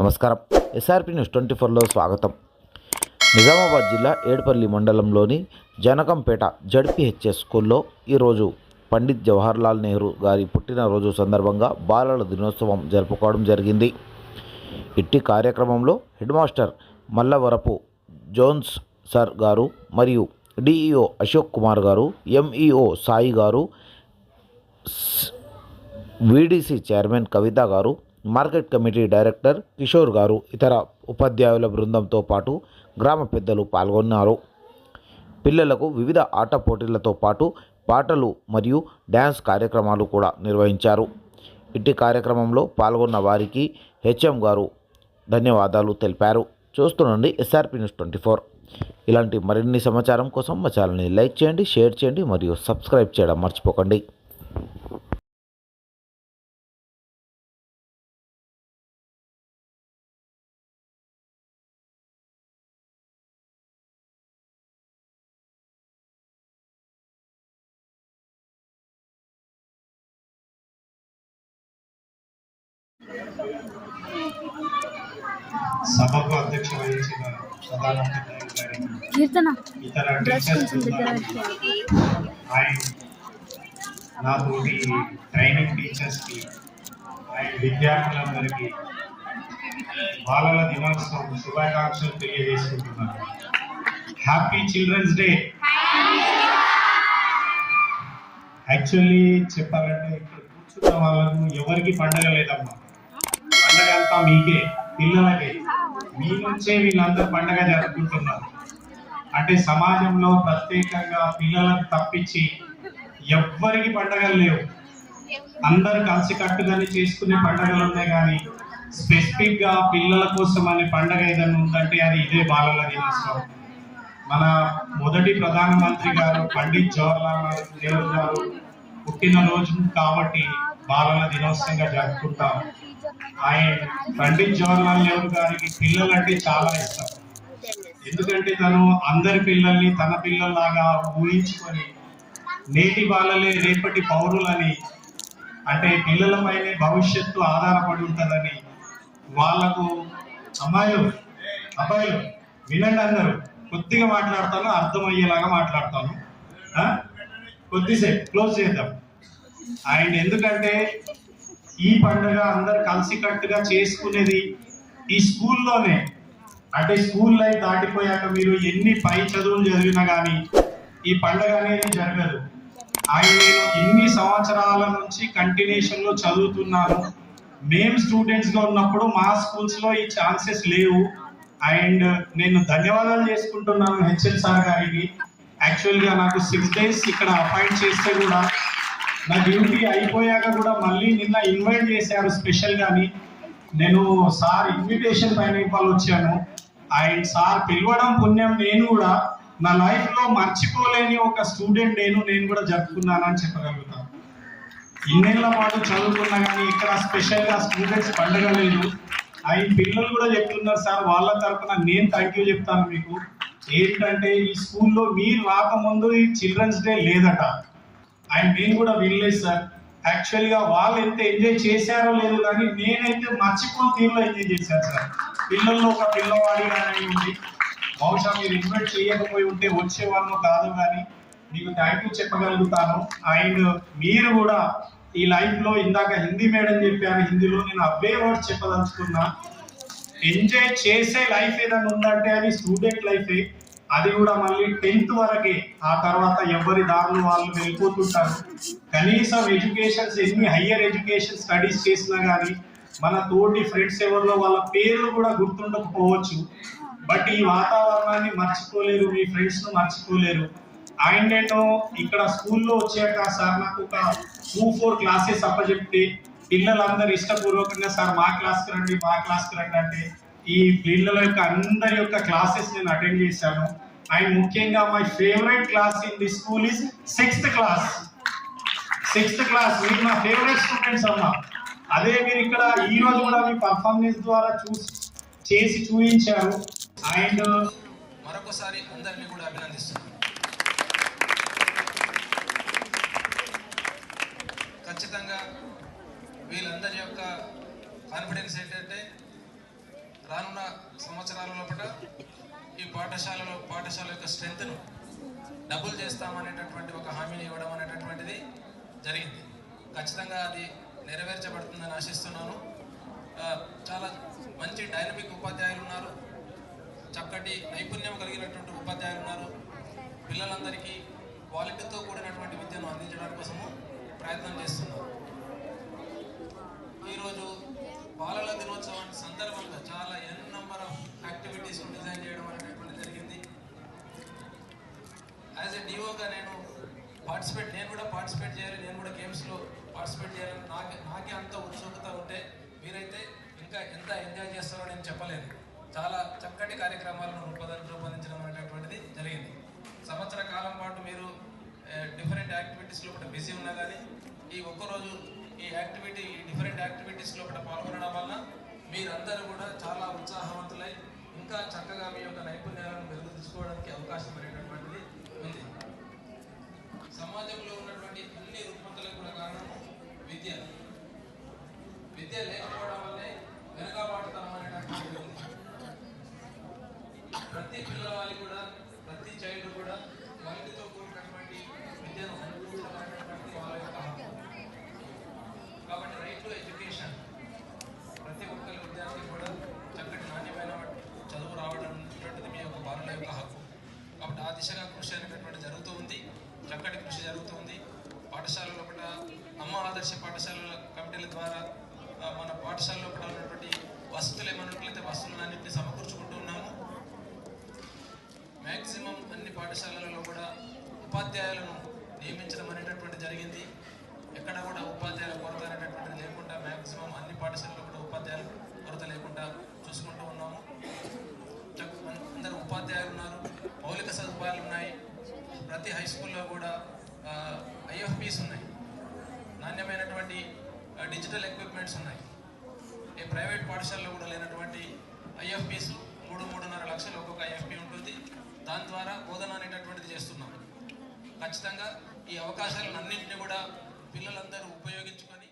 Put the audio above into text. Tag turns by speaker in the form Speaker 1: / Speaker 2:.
Speaker 1: నమస్కారం. SRP news twenty ఫోర్లో స్వాగతం. నిజామాబాద్ జిల్లా ఏడుపల్లి మండలంలోని జనకంపేట జడ్పిహెచ్ఎస్ స్కూల్లో ఈరోజు పండిత్ జవహర్లాల్ నెహ్రూ గారి పుట్టినరోజు సందర్భంగా బాలల దినోత్సవం జరుపుకోవడం జరిగింది. ఇట్టి కార్యక్రమంలో headmaster Mallavarapu Jones sir garu మరియు డిఈఓ అశోక్ కుమార్ గారు ఎంఈఓ సాయి గారు వీడీసీ చైర్మన్ కవిత గారు మార్కెట్ కమిటీ డైరెక్టర్ కిషోర్ గారు ఇతర ఉపాధ్యాయుల బృందంతో పాటు గ్రామ పెద్దలు పాల్గొన్నారు. పిల్లలకు వివిధ ఆట పోటీలతో పాటు పాటలు మరియు డ్యాన్స్ కార్యక్రమాలు కూడా నిర్వహించారు. ఇట్టి కార్యక్రమంలో పాల్గొన్న వారికి హెచ్ఎం గారు ధన్యవాదాలు తెలిపారు. చూస్తుండండి ఎస్ఆర్పి న్యూస్ ట్వంటీ ఫోర్. ఇలాంటి మరిన్ని సమాచారం కోసం మా ఛానల్ని లైక్ చేయండి షేర్ చేయండి మరియు సబ్స్క్రైబ్ చేయడం మర్చిపోకండి.
Speaker 2: సభకు అధ్యక్ష వహించిన ప్రధానమంత్రి
Speaker 3: కీర్తన.
Speaker 2: ఇతర అండ్ నాతోటి ట్రైనింగ్ టీచర్స్కి అండ్ విద్యార్థులందరికీ బాలల దినోత్సవం శుభాకాంక్షలు తెలియజేసుకుంటున్నాను. హ్యాపీ చిల్డ్రన్స్ డే యాక్చువల్లీ చెప్పాలంటే ఇక్కడ కూర్చున్న వాళ్ళకు ఎవరికి పండగ లేదమ్మా. పండగ అంతా మీకే పిల్లలకే. మీ నుంచే వీళ్ళందరూ పండగ జరుపుకుంటున్నారు. అంటే సమాజంలో ప్రత్యేకంగా పిల్లలకు తప్పించి ఎవ్వరికి పండగలు లేవు. అందరు కలిసి కట్టుదని చేసుకునే పండగలు ఉన్నాయి కానీ స్పెసిఫిక్గా పిల్లల కోసం అనే పండగ ఏదైనా ఉందంటే అది ఇదే బాలల దినోత్సవం. మన మొదటి ప్రధానమంత్రి గారు పండిత్ జవహర్లాల్ నెహ్రూ గారు పుట్టినరోజు కాబట్టి బాలల దినోత్సవంగా జరుపుకుంటాం. ఆయన పండిత్ జవహర్లాల్ నెహ్రూ గారికి పిల్లలంటే చాలా ఇష్టం. ఎందుకంటే తను అందరి పిల్లల్ని తన పిల్లల్లాగా ఊహించుకొని నేటి బాలలే రేపటి పౌరులని అంటే పిల్లలపైనే భవిష్యత్తు ఆధారపడి ఉంటుందని వాళ్ళకు అమ్మాయిలు అబ్బాయిలు వినండి అందరూ. కొద్దిగా మాట్లాడతాను అర్థమయ్యేలాగా మాట్లాడతాను. ఆ? కొద్దిసేపు క్లోజ్ చేద్దాం. ఆయన ఎందుకంటే ఈ పండుగ అందరు కలిసికట్టుగా చేసుకునేది ఈ స్కూల్లోనే. అంటే స్కూల్ లైఫ్ దాటిపోయాక మీరు ఎన్ని పై చదువులు చదివినా కానీ ఈ పండుగ అనేది జరగదు. ఆయన నేను ఇన్ని సంవత్సరాల నుంచి కంటిన్యూషన్లో చదువుతున్నాను. మేము స్టూడెంట్స్గా ఉన్నప్పుడు మా స్కూల్స్లో ఈ ఛాన్సెస్ లేవు. అండ్ నేను ధన్యవాదాలు చేసుకుంటున్నాను హెచ్ఎల్ సార్ గారికి. యాక్చువల్గా నాకు సిక్స్ డేస్ ఇక్కడ అపాయింట్ చేస్తే కూడా నా డ్యూటీ అయిపోయాక కూడా మళ్ళీ నిన్న ఇన్వైట్ చేశారు స్పెషల్ గాని. నేను సార్ ఇన్విటేషన్ పైన ఇవ్వాలి వచ్చాను. ఆయన సార్ పిలవడం పుణ్యం నేను కూడా. నా లైఫ్లో మర్చిపోలేని ఒక స్టూడెంట్ నేను నేను కూడా జరుపుకున్నానని చెప్పగలుగుతాను. ఇన్నేళ్ళ పాటు చదువుకున్నా కానీ ఇక్కడ స్పెషల్గా స్టూడెంట్స్ పండగ లేదు. ఆయన పిల్లలు కూడా చెప్తున్నారు సార్ వాళ్ళ తరఫున నేను థ్యాంక్ యూ చెప్తాను మీకు. ఏంటంటే ఈ స్కూల్లో మీరు రాకముందు ఈ చిల్డ్రన్స్ డే లేదట. అండ్ నేను కూడా వినలేదు సార్ యాక్చువల్గా వాళ్ళు ఎంత ఎంజాయ్ చేశారో లేదు కానీ నేనైతే మర్చిపోని తీరులో ఎంజాయ్ చేశాను సార్. పిల్లల్లో ఒక పిల్లవాడి కానీ ఉంది బహుశా మీరు ఇన్వైట్ చేయకపోయి ఉంటే వచ్చేవాళ్ళు కాదు కానీ మీకు థ్యాంక్ యూ చెప్పగలుగుతాను. అండ్ మీరు కూడా ఈ లైఫ్లో ఇందాక హిందీ మేడం చెప్పారు హిందీలో నేను అవే వర్డ్స్ చెప్పదలుచుకున్నా. ఎంజాయ్ చేసే లైఫ్ ఏదైనా ఉందంటే అది స్టూడెంట్ లైఫే అది కూడా మళ్ళీ టెన్త్ వరకే. ఆ తర్వాత ఎవరి దారులు వాళ్ళు వెళ్ళిపోతుంటారు. కనీసం ఎడ్యుకేషన్స్ ఎన్ని హయ్యర్ ఎడ్యుకేషన్ స్టడీస్ చేసినా కానీ మన తోటి ఫ్రెండ్స్ ఎవరిలో వాళ్ళ పేర్లు కూడా గుర్తుండకపోవచ్చు. బట్ ఈ వాతావరణాన్ని మర్చిపోలేరు మీ ఫ్రెండ్స్ను మర్చిపోలేరు. అండ్ నేను ఇక్కడ స్కూల్లో వచ్చాక సార్ నాకు ఒక టూ ఫోర్ క్లాసెస్ అప్పచెప్తే పిల్లలందరూ ఇష్టపూర్వకంగా సార్ మా క్లాస్కి రండి మా క్లాస్కి రండి అంటే ఈ పిల్లల యొక్క అందరి యొక్క క్లాసెస్ నేను అటెండ్ చేశాను. అండ్ ముఖ్యంగా my favourite class in the school is sixth class sixth class మీరు నా ఫేవరెట్ స్టూడెంట్స్ అమ్మ. అదే మీరు ఇక్కడ ఈ రోజు కూడా మీ పర్ఫార్మెన్స్ ద్వారా చూసి చేసి చూపించారు అండ్
Speaker 4: మరొకసారి అందరినీ కూడా అభినందిస్తున్నాను.
Speaker 3: ఖచ్చితంగా వీళ్ళందరి యొక్క కాన్ఫిడెన్స్ ఏంటంటే రానున్న సంవత్సరాల లోపల ఈ పాఠశాలలో పాఠశాల యొక్క స్ట్రెంగ్త్ను డబుల్ చేస్తామనేటటువంటి ఒక హామీని ఇవ్వడం అనేటటువంటిది జరిగింది. ఖచ్చితంగా అది నెరవేర్చబడుతుందని ఆశిస్తున్నాను. చాలా మంచి డైనమిక్ ఉపాధ్యాయులు ఉన్నారు. చక్కటి నైపుణ్యం కలిగినటువంటి ఉపాధ్యాయులు ఉన్నారు. పిల్లలందరికీ క్వాలిటీతో కూడినటువంటి విద్యను అందించడం కోసము ప్రయత్నం చేస్తున్నారు ఈరోజు బాలల దినోత్సవం సందర్భంగా యాక్టివిటీస్ డిజైన్ చేయడం అనేటటువంటి జరిగింది. యాజ్ ఎ డిఓగా నేను పార్టిసిపేట్ నేను కూడా పార్టిసిపేట్ చేయాలి నేను కూడా గేమ్స్లో పార్టిసిపేట్ చేయాలని నాకు నాకే అంత ఉత్సుకత ఉంటే మీరైతే ఇంకా ఎంత ఎంజాయ్ చేస్తారో నేను చెప్పలేను చాలా చక్కటి కార్యక్రమాలను రూపొంద రూపొందించడం అనేటటువంటిది జరిగింది. సంవత్సర కాలం పాటు మీరు డిఫరెంట్ యాక్టివిటీస్లో కూడా బిజీ ఉన్నా కానీ ఈ ఒక్కరోజు ఈ యాక్టివిటీ ఈ డిఫరెంట్ యాక్టివిటీస్లో కూడా పాల్గొనడం వలన మీరందరూ కూడా చాలా ఉత్సాహం మీ యొక్క నైపుణ్యాలను మెరుగుదించుకోవడానికి అవకాశం అనేటటువంటిది ఉంది. సమాజంలో ఉన్నటువంటి అన్ని రుగ్మతలకు కూడా కారణం విద్య. విద్య లేకపోవడం వల్లే వెనుకబాటుతనం అనేటటువంటిది ఉంది ప్రతి పిల్లవాడి కూడా ప్రతి చైల్డ్ కూడా క్వాలిటీతో కూడినటువంటి విద్యను అనుభవించడం అనేటటువంటి వాళ్ళ యొక్క హక్కు కాబట్టి రైట్ టు ఎడ్యుకేషన్ ప్రతి ఒక్కరి విద్యార్థి కూడా చక్కటి నాణ్యమైన చదువు రావడం అనేటువంటిది మీ యొక్క బాలుల యొక్క హక్కు కాబట్టి ఆ దిశగా కృషి అనేటటువంటి జరుగుతూ ఉంది. చక్కటి కృషి జరుగుతుంది పాఠశాల లోపల అమ్మ ఆదర్శ పాఠశాలల కమిటీల ద్వారా మన పాఠశాల లోపల ఉన్నటువంటి వసతులు ఏమన్నట్లయితే వసతులన్నింటినీ సమకూర్చుకుంటూ ఉన్నాము మ్యాక్సిమం అన్ని పాఠశాలలలో కూడా ఉపాధ్యాయులను నియమించడం అనేటటువంటి జరిగింది ఎక్కడ కూడా ఉపాధ్యాయుల కొరత అనేటటువంటిది లేకుండా మ్యాక్సిమం అన్ని పాఠశాలలో కూడా ఉపాధ్యాయుల కొరత లేకుండా చూసుకుంటూ ఉన్నాము చక్- అందరూ ఉపాధ్యాయులు ఉన్నారు మౌలిక సదుపాయాలు ఉన్నాయి ప్రతి హై స్కూల్లో కూడా ఐఎఫ్పిస్ ఉన్నాయి నాణ్యమైనటువంటి ఆ, డిజిటల్ ఎక్విప్మెంట్స్ ఉన్నాయి ఏ ప్రైవేట్ పాఠశాలలో కూడా లేనటువంటి ఐఎఫ్పీస్ మూడు మూడున్నర లక్షలు ఒక్కొక్క ఐఎఫ్పి ఉంటుంది. దాని ద్వారా బోధన అనేటటువంటిది చేస్తున్నాం. ఖచ్చితంగా ఈ అవకాశాలను అన్నింటినీ కూడా పిల్లలందరూ ఉపయోగించుకొని